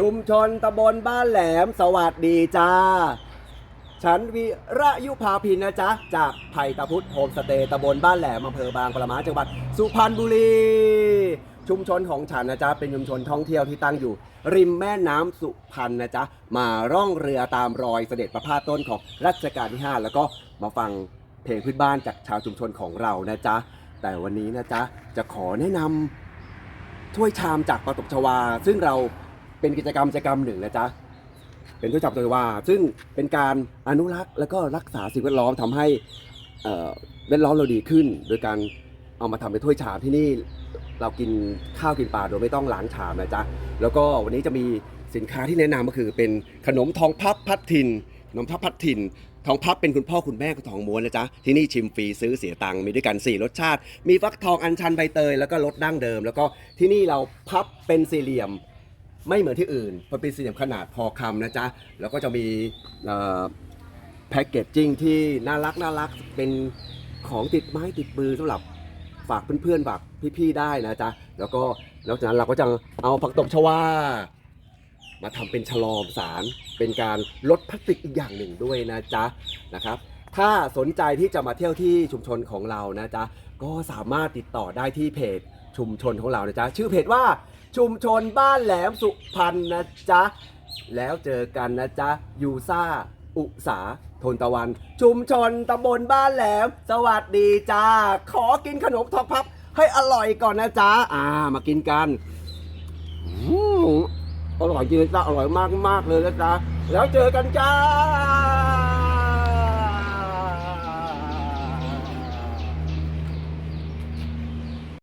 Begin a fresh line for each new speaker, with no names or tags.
ชุมชนตำบลบ้านแหลมสวัสดีจ้า ฉันวิระยุพาพินนะจ๊ะ จากไผ่ตะพุทธโฮมสเตย์ตำบลบ้านแหลมอำเภอบางปะมาจังหวัดสุพรรณบุรี ชุมชนของฉันนะจ๊ะ เป็นชุมชนท่องเที่ยวที่ตั้งอยู่ ริมแม่น้ำสุพรรณนะจ๊ะ มาร่องเรือตามรอยเสด็จประพาสต้นของรัชกาลที่ 5 แล้วก็มาฟังเพลงพื้นบ้านจากชาวชุมชนของเรานะจ๊ะ แต่วันนี้นะจ๊ะ จะขอแนะนำถ้วยชามจากปาตกชวา ซึ่งเรา เป็นกิจกรรมกิจกรรมหนึ่งนะจ๊ะเป็นถ้วยชามปาตกชวาซึ่งเป็นการอนุรักษ์แล้วก็รักษาสิ่งแวดล้อมทำให้เอ่อแวดล้อมเราดีขึ้น โดยการเอามาทำเป็นถ้วยชามที่นี่เรากินข้าวกินปลาโดยไม่ต้องล้างชามนะจ๊ะแล้วก็วันนี้จะมีสินค้าที่แนะนำก็คือเป็นขนมทองพับพัดถิ่นขนมพับพัดถิ่นทองพับเป็นคุณพ่อคุณแม่ของทองม้วนนะจ๊ะที่นี่ชิมฟรีซื้อเสียตังค์มีด้วยกัน 4 รสชาติ มีฟักทองอัญชันใบเตยแล้วก็รสดั้งเดิม แล้วก็ที่นี่เราพับเป็นสี่เหลี่ยม ไม่เหมือนที่อื่นมันเป็นสี่เหลี่ยมขนาดพอคำนะจ๊ะ แล้วก็จะมีแพ็กเกจจิ้งที่น่ารักน่ารักเป็นของติดไม้ติดมือสำหรับฝากเพื่อนๆฝากพี่ๆได้นะจ๊ะ แล้วก็นอกจากนั้นเราก็จะเอาผักตบชวามาทำเป็นฉลอมสาร เป็นการลดพลาสติกอีกอย่างหนึ่งด้วยนะจ๊ะนะครับ ถ้าสนใจที่จะมาเที่ยวที่ชุมชนของเรานะจ๊ะ ก็สามารถติดต่อได้ที่เพจชุมชนของเรานะจ๊ะ ชื่อเพจว่า ชุมชนบ้านแหลมสุพรรณนะจ๊ะ แล้วเจอกันนะจ๊ะ ยูซ่า อุสาทนตะวัน ชุมชนตำบลบ้านแหลม สวัสดีจ้า ขอกินขนมทองพับ ให้อร่อยก่อนนะจ๊ะ อ่า มากินกันอร่อยจริงจ้าอร่อยมากมากเลยนะจ๊ะ แล้วเจอกันจ้า